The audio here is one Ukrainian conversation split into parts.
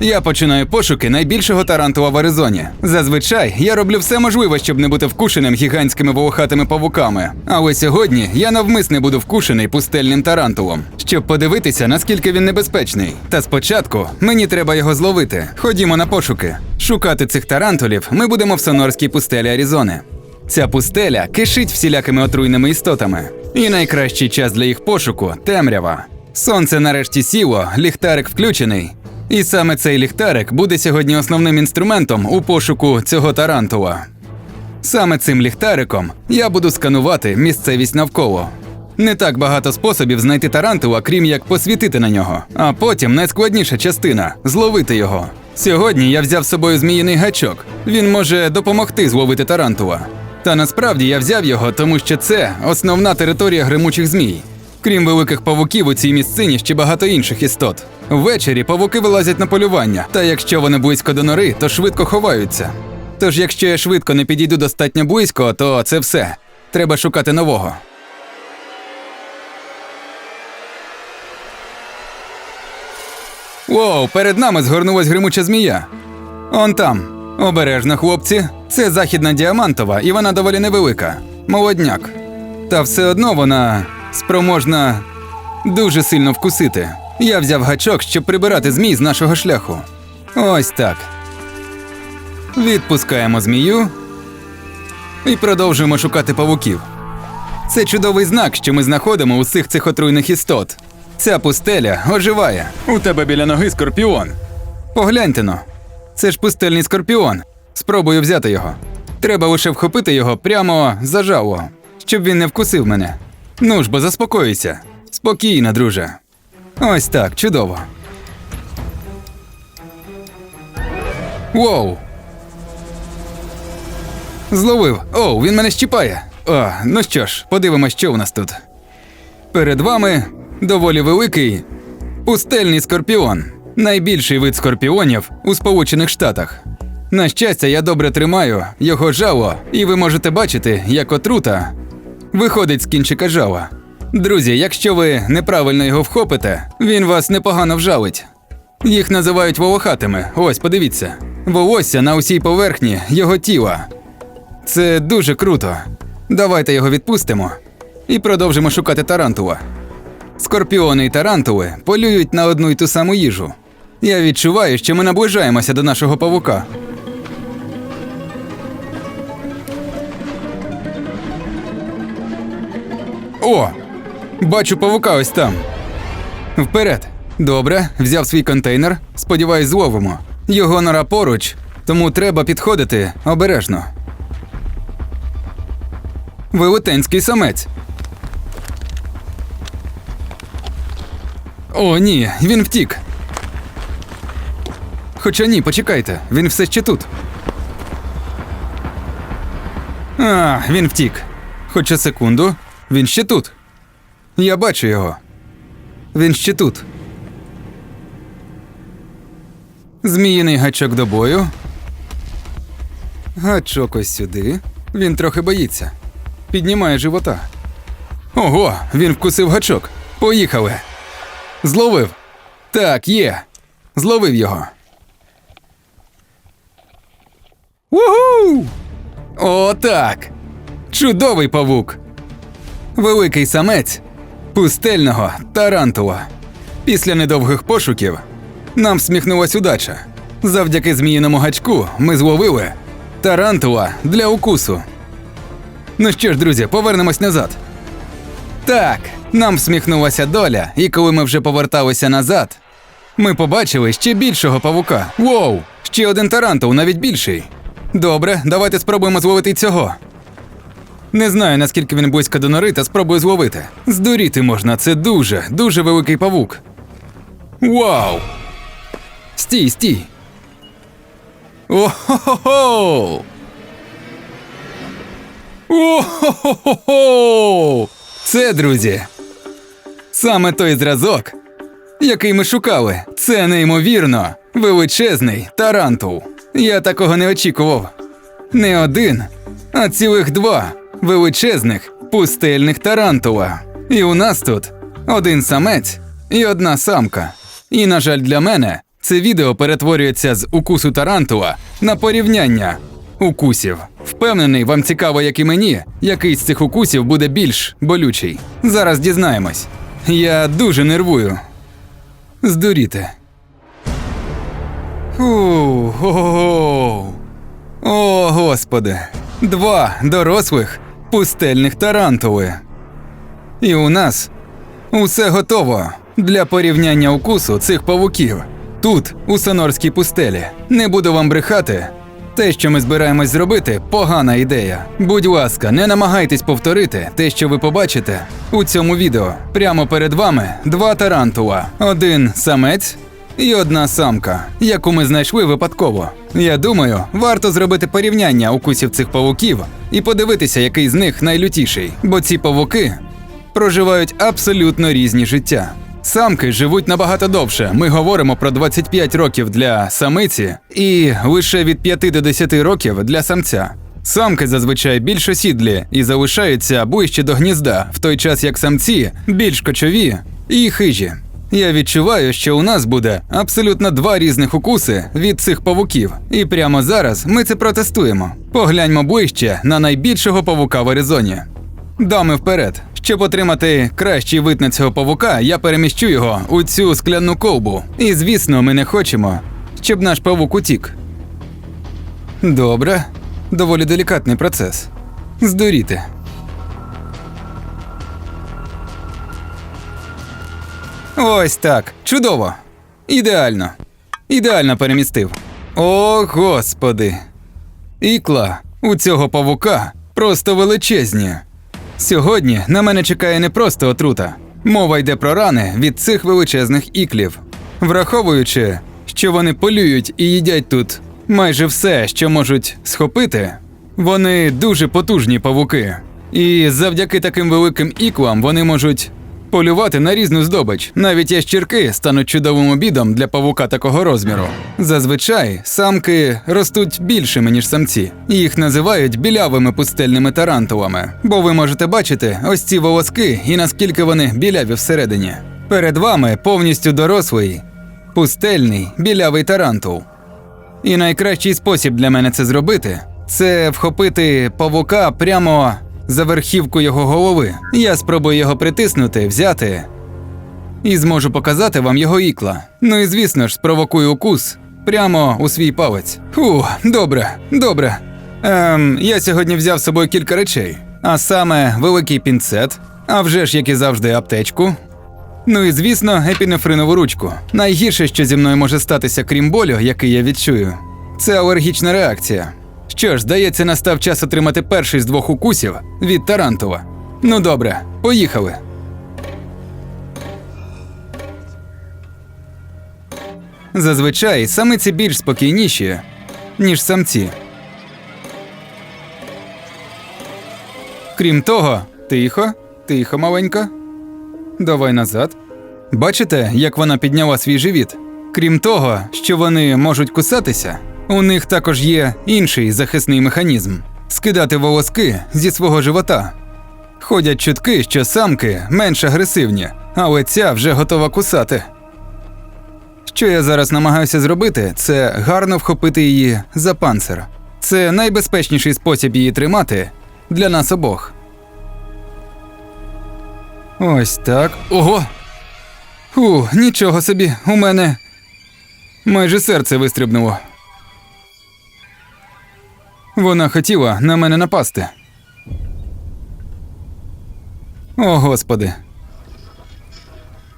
Я починаю пошуки найбільшого тарантула в Аризоні. Зазвичай я роблю все можливе, щоб не бути вкушеним гігантськими волохатими павуками. Але сьогодні я навмисне буду вкушений пустельним тарантулом, щоб подивитися, наскільки він небезпечний. Та спочатку мені треба його зловити. Ходімо на пошуки. Шукати цих тарантулів ми будемо в сонорській пустелі Аризони. Ця пустеля кишить всілякими отруйними істотами. І найкращий час для їх пошуку темрява. Сонце нарешті сіло, ліхтарик включений. І саме цей ліхтарик буде сьогодні основним інструментом у пошуку цього тарантула. Саме цим ліхтариком я буду сканувати місцевість навколо. Не так багато способів знайти тарантула, крім як посвітити на нього. А потім найскладніша частина зловити його. Сьогодні я взяв з собою зміїний гачок. Він може допомогти зловити тарантула. Та насправді я взяв його, тому що це основна територія гримучих змій. Крім великих павуків, у цій місцині ще багато інших істот. Ввечері павуки вилазять на полювання, та якщо вони близько до нори, то швидко ховаються. Тож, якщо я швидко не підійду достатньо близько, то це все. Треба шукати нового. Воу, перед нами згорнулась гримуча змія. Он там. Обережно, хлопці. Це західна діамантова, і вона доволі невелика. Молодняк. Та все одно вона спроможна дуже сильно вкусити. Я взяв гачок, щоб прибирати змій з нашого шляху. Ось так. Відпускаємо змію і продовжуємо шукати павуків. Це чудовий знак, що ми знаходимо усіх цих отруйних істот. Ця пустеля оживає. У тебе біля ноги скорпіон. Погляньте но. Це ж пустельний скорпіон. Спробую взяти його. Треба лише вхопити його прямо за жало, щоб він не вкусив мене. Ну ж бо заспокойся. Спокійно, друже. Ось так, чудово. Воу. Зловив. Оу, він мене щіпає. О, ну що ж, подивимось, що у нас тут. Перед вами доволі великий пустельний скорпіон. Найбільший вид скорпіонів у Сполучених Штатах. На щастя, я добре тримаю його жало, і ви можете бачити, як отрута виходить з кінчика жала. Друзі, якщо ви неправильно його вхопите, він вас непогано вжалить. Їх називають волохатими. Ось, подивіться. Волосся на усій поверхні його тіла. Це дуже круто. Давайте його відпустимо і продовжимо шукати тарантула. Скорпіони і тарантули полюють на одну й ту саму їжу. Я відчуваю, що ми наближаємося до нашого павука. О! Бачу павука ось там. Вперед. Добре, взяв свій контейнер. Сподіваюсь, зловимо. Його нора поруч, тому треба підходити обережно. Велетенський самець. О, ні, він втік. Хоча ні, почекайте, він все ще тут. А, він втік. Хоча секунду, він ще тут. Я бачу його. Він ще тут. Зміїний гачок до бою. Гачок ось сюди. Він трохи боїться. Піднімає живота. Ого, він вкусив гачок. Поїхали. Зловив. Так, є. Зловив його. Уху! О, так. Чудовий павук. Великий самець пустельного тарантула. Після недовгих пошуків нам сміхнулась удача. Завдяки зміїному гачку ми зловили тарантула для укусу. Ну що ж, друзі, повернемось назад. Так, нам всміхнулася доля, і коли ми вже поверталися назад, ми побачили ще більшого павука. Воу! Ще один тарантул, навіть більший. Добре, давайте спробуємо зловити цього. Не знаю, наскільки він близько до нори, та спробую зловити. Здуріти можна, це дуже, дуже великий павук. Вау! Стій, стій! О-хо-хо-хо! О-хо-хо-хо! Це, друзі, саме той зразок, який ми шукали. Це неймовірно величезний тарантул. Я такого не очікував. Не один, а цілих два величезних пустельних тарантула. І у нас тут один самець і одна самка. І, на жаль, для мене Це відео перетворюється з укусу тарантула на порівняння укусів. Впевнений, вам цікаво, як і мені, який з цих укусів буде більш болючий. Зараз дізнаємось. Я дуже нервую. Здуріте. Фу, о, о, господи. Два дорослих пустельних тарантули. І у нас усе готово для порівняння укусу цих павуків. Тут, у Сонорській пустелі. Не буду вам брехати. Те, що ми збираємось зробити, погана ідея. Будь ласка, не намагайтесь повторити те, що ви побачите у цьому відео. Прямо перед вами два тарантула: один самець і одна самка, яку ми знайшли випадково. Я думаю, варто зробити порівняння укусів цих павуків і подивитися, який з них найлютіший, бо ці павуки проживають абсолютно різні життя. Самки живуть набагато довше. Ми говоримо про 25 років для самиці і лише від 5 до 10 років для самця. Самки зазвичай більш осідлі і залишаються ближче до гнізда, в той час як самці більш кочові і хижі. Я відчуваю, що у нас буде абсолютно два різних укуси від цих павуків, і прямо зараз ми це протестуємо. Погляньмо ближче на найбільшого павука в Аризоні. Дами вперед. Щоб отримати кращий вид на цього павука, я переміщу його у цю скляну колбу. І звісно, ми не хочемо, щоб наш павук утік. Добре, доволі делікатний процес. Здуріти. Ось так. Чудово. Ідеально. Ідеально перемістив. О, господи. Ікла у цього павука просто величезні. Сьогодні на мене чекає не просто отрута. Мова йде про рани від цих величезних іклів. Враховуючи, що вони полюють і їдять тут майже все, що можуть схопити, вони дуже потужні павуки. І завдяки таким великим іклам вони можуть полювати на різну здобич. Навіть ящірки стануть чудовим обідом для павука такого розміру. Зазвичай самки ростуть більшими, ніж самці. Їх називають білявими пустельними тарантулами, бо ви можете бачити ось ці волоски і наскільки вони біляві всередині. Перед вами повністю дорослий, пустельний білявий тарантул. І найкращий спосіб для мене це зробити це вхопити павука прямо за верхівку його голови. Я спробую його притиснути, взяти і зможу показати вам його ікла. Ну і звісно ж, спровокую укус прямо у свій палець. Фу, добре, добре. Ем, я сьогодні взяв з собою кілька речей, а саме великий пінцет, а вже ж, як і завжди, аптечку. Ну і звісно, епінефринову ручку. Найгірше, що зі мною може статися, крім болю, який я відчую, це алергічна реакція. Що ж, здається, настав час отримати перший з двох укусів від Тарантова. Ну добре, поїхали. Зазвичай самиці більш спокійніші, ніж самці. Крім того, тихо, тихо, маленька. Давай назад. Бачите, як вона підняла свій живіт? Крім того, що вони можуть кусатися, у них також є інший захисний механізм скидати волоски зі свого живота. Ходять чутки, що самки менш агресивні, але ця вже готова кусати. Що я зараз намагаюся зробити, це гарно вхопити її за панцир. Це найбезпечніший спосіб її тримати для нас обох. Ось так. Ого. Фу, нічого собі, у мене майже серце вистрибнуло. Вона хотіла на мене напасти. О, господи.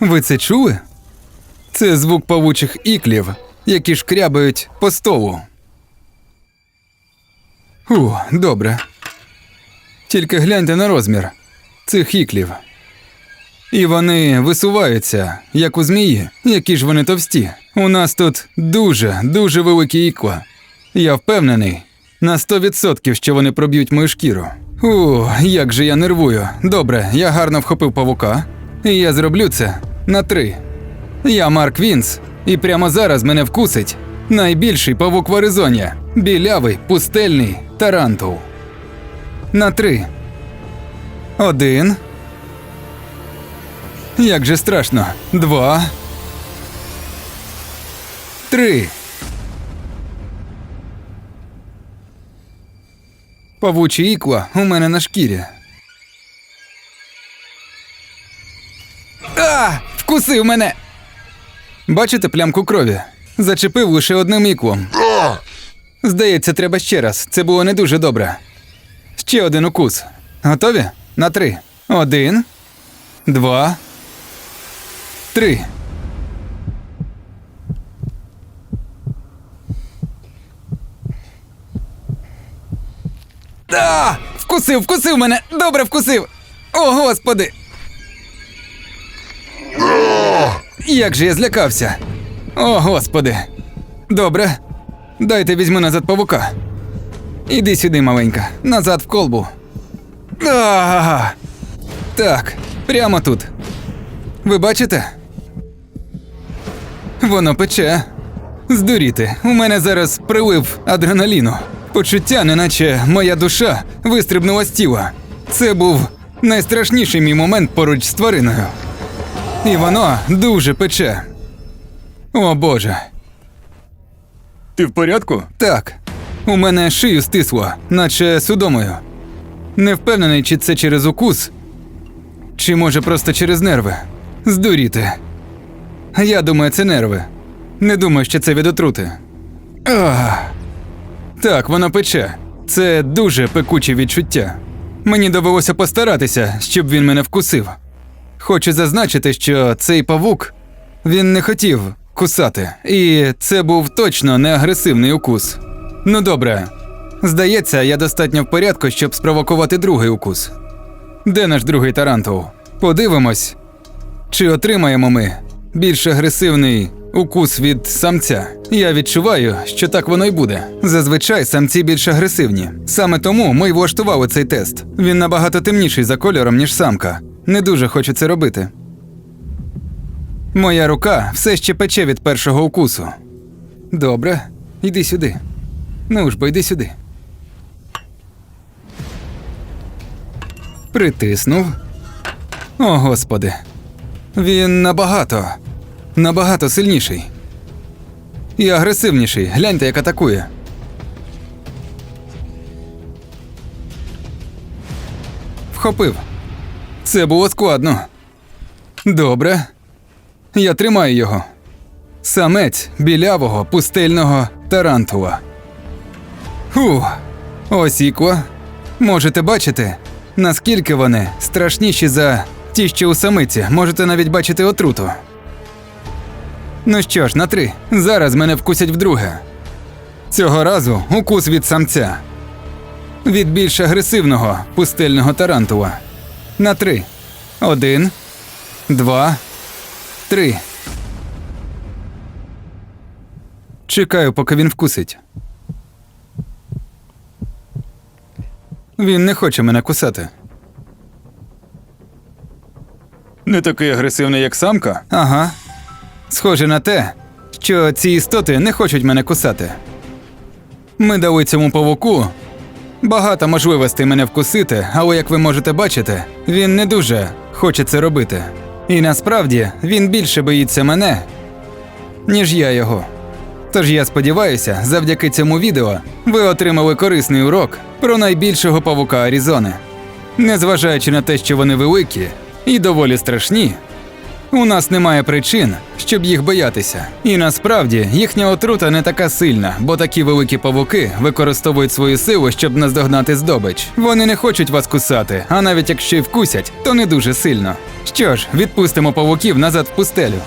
Ви це чули? Це звук павучих іклів, які шкрябають по столу. У, добре. Тільки гляньте на розмір цих іклів. І вони висуваються, як у змії, які ж вони товсті. У нас тут дуже, дуже великі ікла. Я впевнений на 100%, що вони проб'ють мою шкіру. У, як же я нервую. Добре, я гарно вхопив павука, і я зроблю це на три. Я Марк Вінс, і прямо зараз мене вкусить найбільший павук в Аризоні. Білявий, пустельний тарантул. На три. Один. Як же страшно. Два. Три. Павучі ікла у мене на шкірі. А! Вкусив мене! Бачите плямку крові? Зачепив лише одним іклом. Здається, треба ще раз. Це було не дуже добре. Ще один укус. Готові? На три. Один. Два. Три. А! Вкусив, вкусив мене! Добре вкусив! О, господи! Як же я злякався! О, господи! Добре. Дайте візьму назад павука. Іди сюди, маленька, назад в колбу. А! Так, прямо тут. Ви бачите? Воно пече. Здуріти, у мене зараз прилив адреналіну. Почуття, неначе моя душа вистрибнула з тіла. Це був найстрашніший мій момент поруч з твариною. І воно дуже пече. О Боже. Ти в порядку? Так. У мене шию стисло, наче судомою. Не впевнений, чи це через укус, чи може просто через нерви. Здуріти. Я думаю, це нерви. Не думаю, що це від отрути. Ах. Так, воно пече. Це дуже пекуче відчуття. Мені довелося постаратися, щоб він мене вкусив. Хочу зазначити, що цей павук він не хотів кусати, і це був точно не агресивний укус. Ну добре, здається, я достатньо в порядку, щоб спровокувати другий укус. Де наш другий тарантул? Подивимось, чи отримаємо ми більш агресивний укус від самця. Я відчуваю, що так воно й буде. Зазвичай самці більш агресивні. Саме тому ми й влаштували цей тест. Він набагато темніший за кольором, ніж самка. Не дуже хочу це робити. Моя рука все ще пече від першого укусу. Добре, йди сюди. Ну ж бо йди сюди. Притиснув. О, господи. Він набагато, набагато сильніший. І агресивніший. Гляньте, як атакує. Вхопив. Це було складно. Добре. Я тримаю його. Самець білявого пустельного тарантула. Фу. Ось. Можете бачити, наскільки вони страшніші за ті, що у самиці. Можете навіть бачити отруту. Ну що ж, на три. Зараз мене вкусять вдруге. Цього разу укус від самця. Від більш агресивного пустельного тарантула. На три. Один, два, три. Чекаю, поки він вкусить. Він не хоче мене кусати. Не такий агресивний, як самка? Ага. Схоже на те, що ці істоти не хочуть мене кусати. Ми дали цьому павуку багато можливостей мене вкусити, але як ви можете бачити, він не дуже хоче це робити. І насправді він більше боїться мене, ніж я його. Тож я сподіваюся, завдяки цьому відео ви отримали корисний урок про найбільшого павука Арізони. Незважаючи на те, що вони великі і доволі страшні, у нас немає причин, щоб їх боятися. І насправді їхня отрута не така сильна, бо такі великі павуки використовують свою силу, щоб наздогнати здобич. Вони не хочуть вас кусати, а навіть якщо й вкусять, то не дуже сильно. Що ж, відпустимо павуків назад в пустелю.